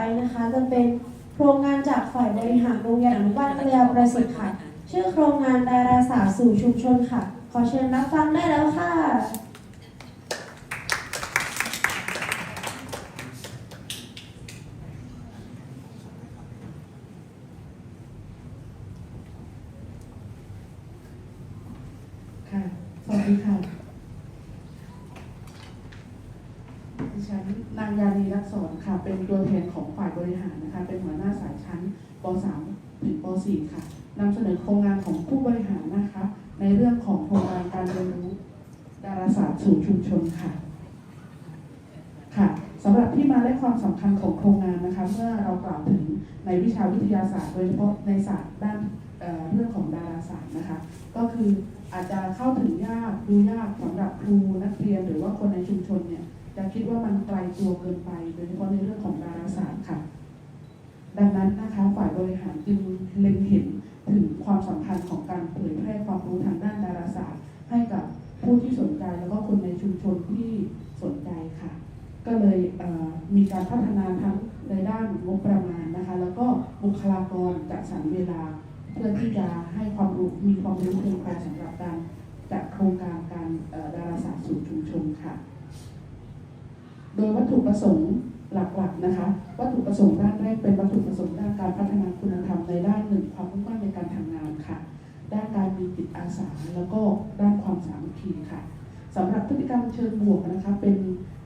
ไปนะคะจะเป็นโครงงานจากฝ่ายบริหารโรงเรียนอนุบาลเกลียประสิทธิ์ค่ะ ชื่อโครงงานดาราศาสตร์สู่ชุมชนค่ะ ขอเชิญรับฟังได้แล้วค่ะค่ะ สวัสดีค่ะ ดิฉั นางยานีรักษรค่ะ เป็นตัวแทนของฝ่ายบริหารนะคะ เป็นหัวหน้าสายชั้นป .3 ถึงป .4 ค่ะนำเสนอโครงงานของผู้บริหารนะคะ ในเรื่องของโครงการการเรียนรู้ดาราศาสตร์สู่ชุมชนค่ะ ค่ะสำหรับที่มาและความสำคัญของโครงงานนะคะ เมื่อเรากล่าวถึงในวิชาวิทยาศาสตร์ โดยเฉพาะในศาสตร์ด้านเเรื่องของดาราศาสตร์นะคะ ก็คืออาจจะเข้าถึงยากดูยากสำหรับครูนักเรียนหรือว่าคนในชุมชนเนี่ย จะคิดว่ามันไกลตัวเกินไปโดยเฉพาะในเรื่องของดาราศาสตร์ค่ะ ดังนั้นนะคะฝ่ายบริหารจึงเล็งเห็นถึงความสำคัญของการเผยแพร่ความรู้ทางด้านดาราศาสตร์ ให้กับผู้ที่สนใจแล้วก็คนในชุมชนที่สนใจค่ะ ก็เลยเมีการพัฒนาทั้งในด้านงบประมาณนะคะ แล้วก็บุคลากรจัดสรรเวลา เพื่อที่จะให้ความรู้มีความรู้เพียงพอสำหรับการจัดโครงการการดาราศาสตร์สู่ชุมชนค่ะ โดยวัตถุประสงค์หลักๆนะคะ วัตถุประสงค์ด้านแรกเป็นวัตถุประสงค์ด้านการพัฒนาคุณธรรมในด้านหนึ่งความมุ่งมั่นในการทำงานค่ะ ด้านการมีจิตอาสาแล้วก็ด้านความสามัคคีค่ะสำหรับพฤติกรรมเชิงบวกนะคะเป็น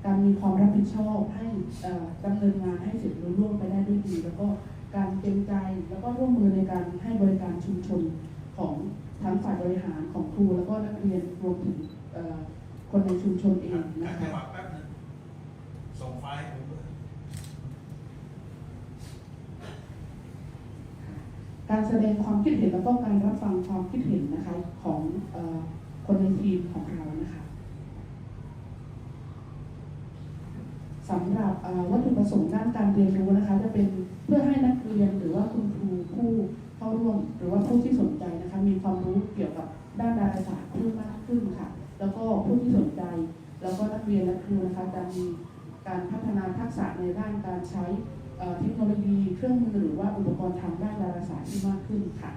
การมีความรับผิดชอบให้เอ่อดำเนินงานให้เสร็จรุ่ร่วงไปได้ด้วยดี แล้วก็การเต็มใจแล้วก็ร่วมมือในการให้บริการชุมชนของทั้งฝ่ายบริหารของครูแล้วก็นักเรียนรวมถึงคนในชุมชนเองนะคะ ส่งไฟล์ให้ผมด้วยการแสดงความคิดเห็นแล้วก็การรับฟังความคิดเห็นนะคะของเออคนในทีมของเรานะคะสำหรับเอ่อวัตถุประสงค์ด้านการเรียนรู้นะคะ จะเป็น การพัฒนาทักษะในด้านการใช้เทคโนโลยีเครื่องมือหรือว่าอุปกรณ์ทางด้านดาราศาสตร์ที่มากขึ้นค่ะ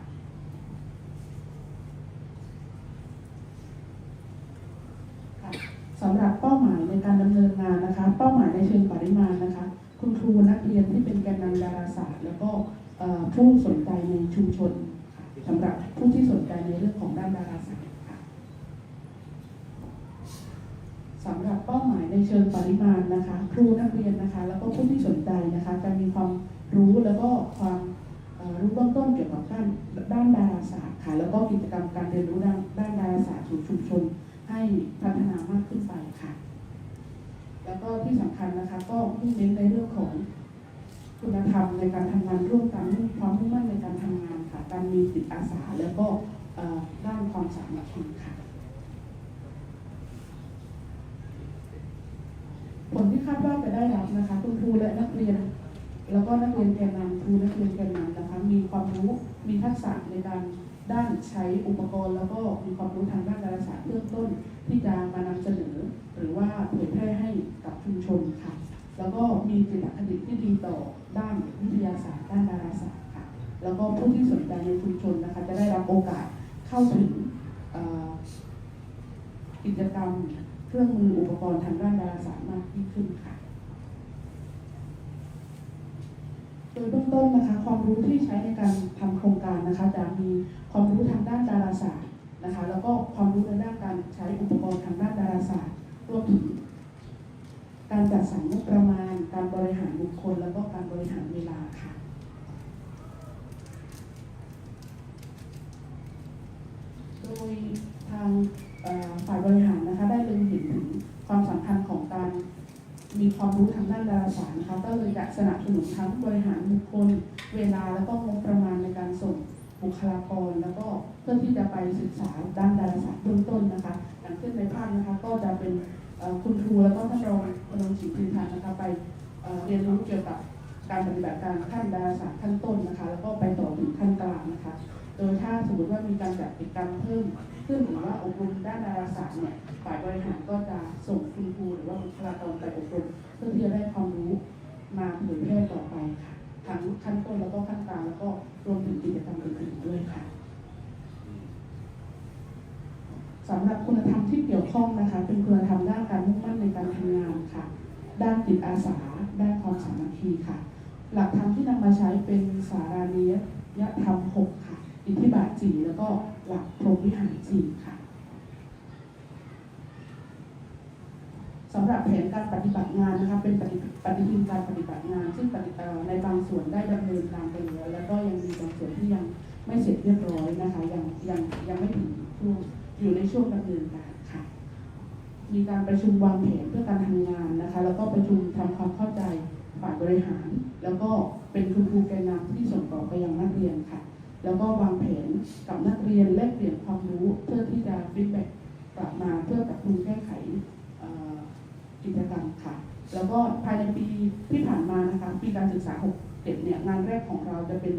สำหรับเป้าหมายในการดำเนินงานนะคะ เป้าหมายในเชิงปริมาณนะคะ คุณครูนักเรียนที่เป็นแกนนำดาราศาสตร์ แล้วก็ผู้สนใจในชุมชนค่ะสำหรับผู้ที่สนใจในเรื่องของด้านดาราศาสตร์ค่ะ สำหรับเป้าหมายในเชิงปริมาณนะคะ ครูนักเรียนนะคะ แล้วก็ผู้ที่สนใจนะคะจะมีความรู้แล้วก็ความรู้เบื้องต้นเกี่ยวกับด้านด้านดาราศาสตร์ค่ะแล้วก็กิจกรรมการเรียนรู้ด้านด้านดาราศาสตร์สู่ชุมชนให้พัฒนามากขึ้นไปค่ะ แล้วก็ที่สำคัญนะคะ ก็มุ่งเน้นในเรื่องของคุณธรรมในการทำงานร่วมกันความมุ่งมั่นในการทำงานค่ะ การมีจิตอาสาแล้วก็ด้านความสามัคคีค่ะ ผลที่คาดว่าจะได้รับนะคะคุณครูและนักเรียน แล้วก็นักเรียนแกนนำครูนักเรียนแกนนำนะคะมีความรู้มีทักษะในการด้านใช้อุปกรณ์ แล้วก็มีความรู้ทางด้านดาราศาสตร์เบื้องต้น ที่จะมานำเสนอ หรือว่าเผยแพร่ให้กับชุมชนค่ะ แล้วก็มีจิตคติที่ดีต่อด้านวิทยาศาสตร์ ด้านดาราศาสตร์ค่ะ แล้วก็ผู้ที่สนใจในชุมชนนะคะจะได้รับโอกาสเข้าถึงกิจกรรม เครื่องมืออุปกรณ์ทางด้านดาราศาสตร์มากยิ่งขึ้นค่ะ โดยเบื้องต้นนะคะ ความรู้ที่ใช้ในการทำโครงการนะคะ จะมีความรู้ทางด้านดาราศาสตร์นะคะ แล้วก็ความรู้ในด้านการใช้อุปกรณ์ทางด้านดาราศาสตร์รวมถึงการจัดสรรงบประมาณ การบริหารบุคคล แล้วก็การบริหารเวลาค่ะโดยทาง ฝ่ายบริหารนะคะได้เล็งเห็นถึงความสำคัญของการมีความรู้ทางด้านดาราศาสตร์นะคะก็เลยจะสนับสนุนทั้งบริหารบุคคลเวลาแล้วก็งบประมาณในการส่งบุคลากร แล้วก็เพื่อที่จะไปศึกษาด้านดาราศาสตร์เบื้องต้นนะคะอย่างเช่นในภาพนะคะก็จะเป็นคุณครูแล้วก็ท่านรองพนมศรีพินทันนะคะไปเเรียนรู้เกี่ยวกับการปฏิบัติการขั้นดาราศาสตร์ขั้นต้นนะคะ แล้วก็ไปต่อถึงขั้นกลางนะคะ โดยถ้าสมมติว่ามีการจัดกิจกรรมเพิ่มขึ้นหรือว่าอบรมด้านดาราศาสตร์เนี่ยฝ่ายบริหารก็จะส่งคุณครูหรือว่าบุคลากรไปอบรมเพื่อที่จะได้ความรู้มาเผยแพร่ต่อไปค่ะทั้งขั้นต้นแล้วก็ขั้นกลางแล้วก็รวมถึงกิจกรรมอื่นๆด้วยค่ะสำหรับคุณธรรมที่เกี่ยวข้องนะคะ เป็นคุณธรรมด้านการมุ่งมั่นในการทำงานค่ะ ด้านจิตอาสา ด้านความสามัคคีค่ะ หลักธรรมที่นำมาใช้เป็นสารานิยธรรมหกค่ะ อิทธิบาทสี่แล้วก็หลักพรหมวิหารสี่ค่ะสำหรับแผนการปฏิบัติงานนะคะเป็นปฏิปฏิทินการปฏิบัติงาน ซึ่งปฏิในบางส่วนได้ดำเนินการไปแล้วแล้วก็ยังมีบางส่วนที่ยังไม่เสร็จเรียบร้อยนะคะยังยังยังไม่ถึงช่วงอยู่ในช่วงดำเนินการค่ะ มีการประชุมวางแผนเพื่อการทำงานนะคะ แล้วก็ประชุมทำความเข้าใจฝ่ายบริหาร แล้วก็เป็นคุณครูแกนนำที่ส่งต่อไปยังนักเรียนค่ะ แล้วก็วางแผนกับนักเรียนแลกเปลี่ยนความรู้เพื่อที่จะฟีดแบ็กกลับมาเพื่อปรับปรุงแก้ไขกิจกรรมค่ะ แล้วก็ภายในปีที่ผ่านมานะคะปีการศึกษา6เเนี่ยงานแรกของเราจะเป็น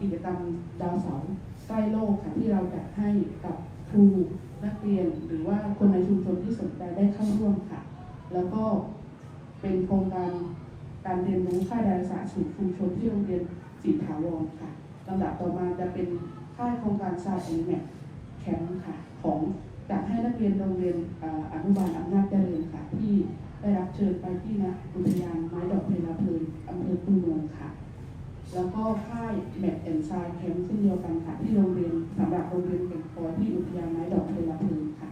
กิจกรรมดาวเสาร์ใกล้โลกค่ะที่เราจัดให้กับครูนักเรียนหรือว่าคนในชุมชนที่สนใจได้เข้าร่วมค่ะ แล้วก็เป็นโครงการการเรียนรู้ค่าดาราศาสตร์สู่ชุมชนที่โรงเรียนสีถาวรค่ะ ลำดับต่อมาจะเป็นค่ายโครงการซาเอ็นแมทแคมป์ค่ะของจัดให้นักเรียนโรงเรียนอนุบาลอำนาจเจริญค่ะ ที่ได้รับเชิญไปที่นะอุทยานไม้ดอกเพลาเพลินอำเภอคูเมืองค่ะ แล้วก็ค่ายแมทแอนด์ไซแคมป์เช่นเดียวกันค่ะ ที่โรงเรียนสำหรับโรงเรียนเก่งคอที่อุทยานไม้ดอกเพลาเพลินค่ะ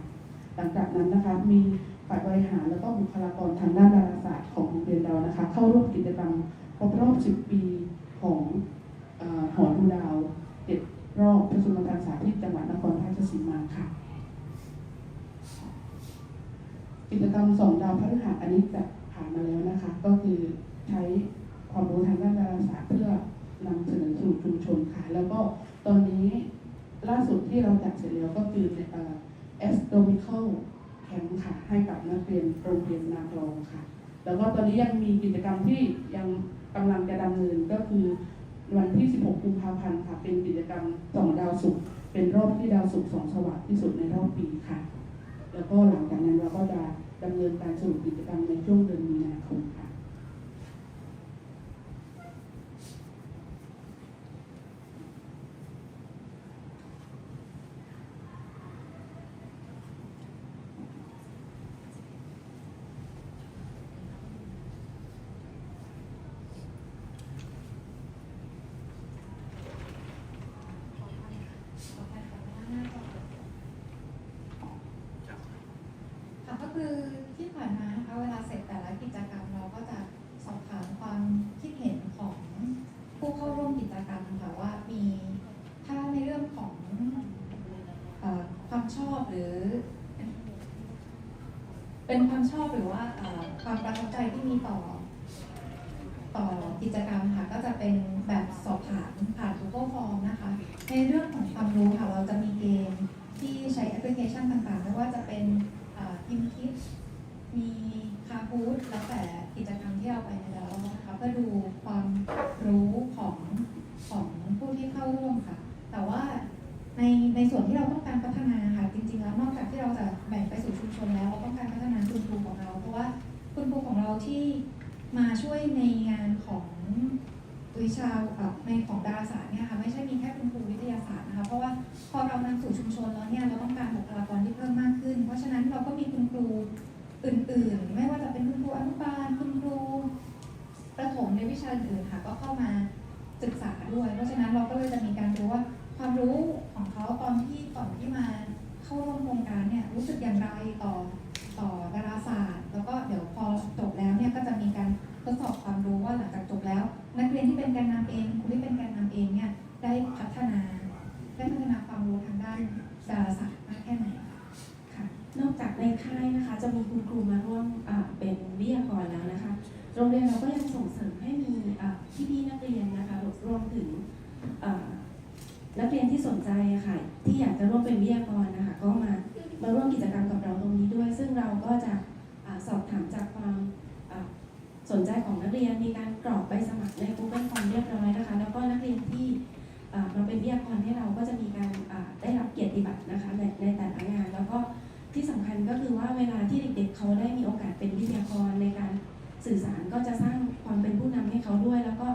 หลังจากนั้นนะคะมีฝ่ายบริหารแล้วก็บุคลากรทางด้านดาราศาสตร์ของโรงเรียนเรานะคะ เข้าร่วมกิจกรรมครบรอบ 10 ปีของ หอดูดาวเจ็ดรอบประชุมการสาธิตจังหวัดนครราชสีมาค่ะ กิจกรรมสองดาวพฤหัสอันนี้จะผ่านมาแล้วนะคะ ก็คือใช้ความรู้ทางด้านดาราศาสตร์เพื่อนำเสนอสู่ชุมชนค่ะ แล้วก็ตอนนี้ล่าสุดที่เราจัดเสร็จแล้วก็คือเอ่อ astronomical camp ค่ะให้กับนักเรียนโรงเรียนนากรองค่ะ แล้วก็ตอนนี้ยังมีกิจกรรมที่ยังกำลังจะดำเนินก็คือ วันที่ 16 กุมภาพันธ์ค่ะ เป็นกิจกรรมส่องดาวศุกร์เป็นรอบที่ดาวศุกร์ส่องสว่างที่สุดในรอบปีค่ะ แล้วก็หลังจากนั้นเราก็จะดำเนินการสรุปกิจกรรมในช่วงเดือนมีนาคมค่ะ ค่ะก็คือที่ผ่านมานะคะเวลาเสร็จแต่ละกิจกรรมเราก็จะสอบถามความคิดเห็นของผู้เข้าร่วมกิจกรรมค่ะว่ามีถ้าในเรื่องของเออ ความชอบหรือ เป็นความชอบหรือว่าความประทับใจที่มีต่อ ต่อกิจกรรมค่ะ ก็จะเป็นแบบสอบถามผ่าน Google Form นะคะ ในเรื่องของความรู้ค่ะ เราจะมีเกมที่ใช้แอปพลิเคชันต่างๆไม่ว่าจะเป็นพิมคิดมีคาฮูดแล้วแต่กิจกรรมที่เราไปในแต่ละรอบนะคะเพื่อดูความรู้ มาช่วยในงานของวิชาในของดาราศาสตร์เนี่ยค่ะไม่ใช่มีแค่คุณครูวิทยาศาสตร์นะคะเพราะว่าพอเรานำสู่ชุมชนแล้วเนี่ยเราต้องการบุคลากรที่เพิ่มมากขึ้น เพราะฉะนั้นเราก็มีคุณครูอื่นๆ ไม่ว่าจะเป็นคุณครูอนุบาลคุณครูประถมในวิชาอื่นๆค่ะก็เข้ามาศึกษาด้วย เพราะฉะนั้นเราก็เลยจะมีการรู้ว่าความรู้ ค่ายนะคะจะมีคุณครูมาร่วมเป็นวิทยากรแล้วนะคะ โรงเรียนเราก็ยังส่งเสริมให้มีอ่พี่นักเรียนนะคะรวมถึงนักเรียนที่สนใจค่ะ ที่อยากจะร่วมเป็นวิทยากรนะคะ ก็มามาร่วมกิจกรรมกับเราตรงนี้ด้วย ซึ่งเราก็จะสอบถามจากความสนใจของนักเรียนมีการกรอกใบสมัครใน Google Form เรียบร้อยนะคะ แล้วก็นักเรียนที่อ่ามาเป็นวิทยากรให้เราก็จะมีการได้รับเกียรติบัตรนะคะในแต่ละงานแล้วก็ ที่สำคัญก็คือว่าเวลาที่เด็กๆเขาได้มีโอกาสเป็นวิทยากรในการสื่อสารก็จะสร้างความเป็นผู้นำให้เขาด้วย แล้วก็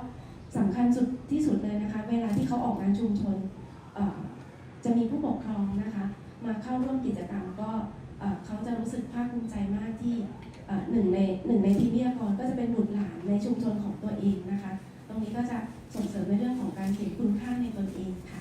สำคัญสุดที่สุดเลยนะคะ เวลาที่เขาออกงานชุมชนจะมีผู้ปกครองนะคะมาเข้าร่วมกิจกรรมก็เขาจะรู้สึกภาคภูมิใจมากที่หนึ่งในหนึ่งในทีมวิทยากรก็จะเป็นบุตรหลานในชุมชนของตัวเองนะคะ ตรงนี้ก็จะส่งเสริมในเรื่องของการเห็นคุณค่าในตนเองค่ะ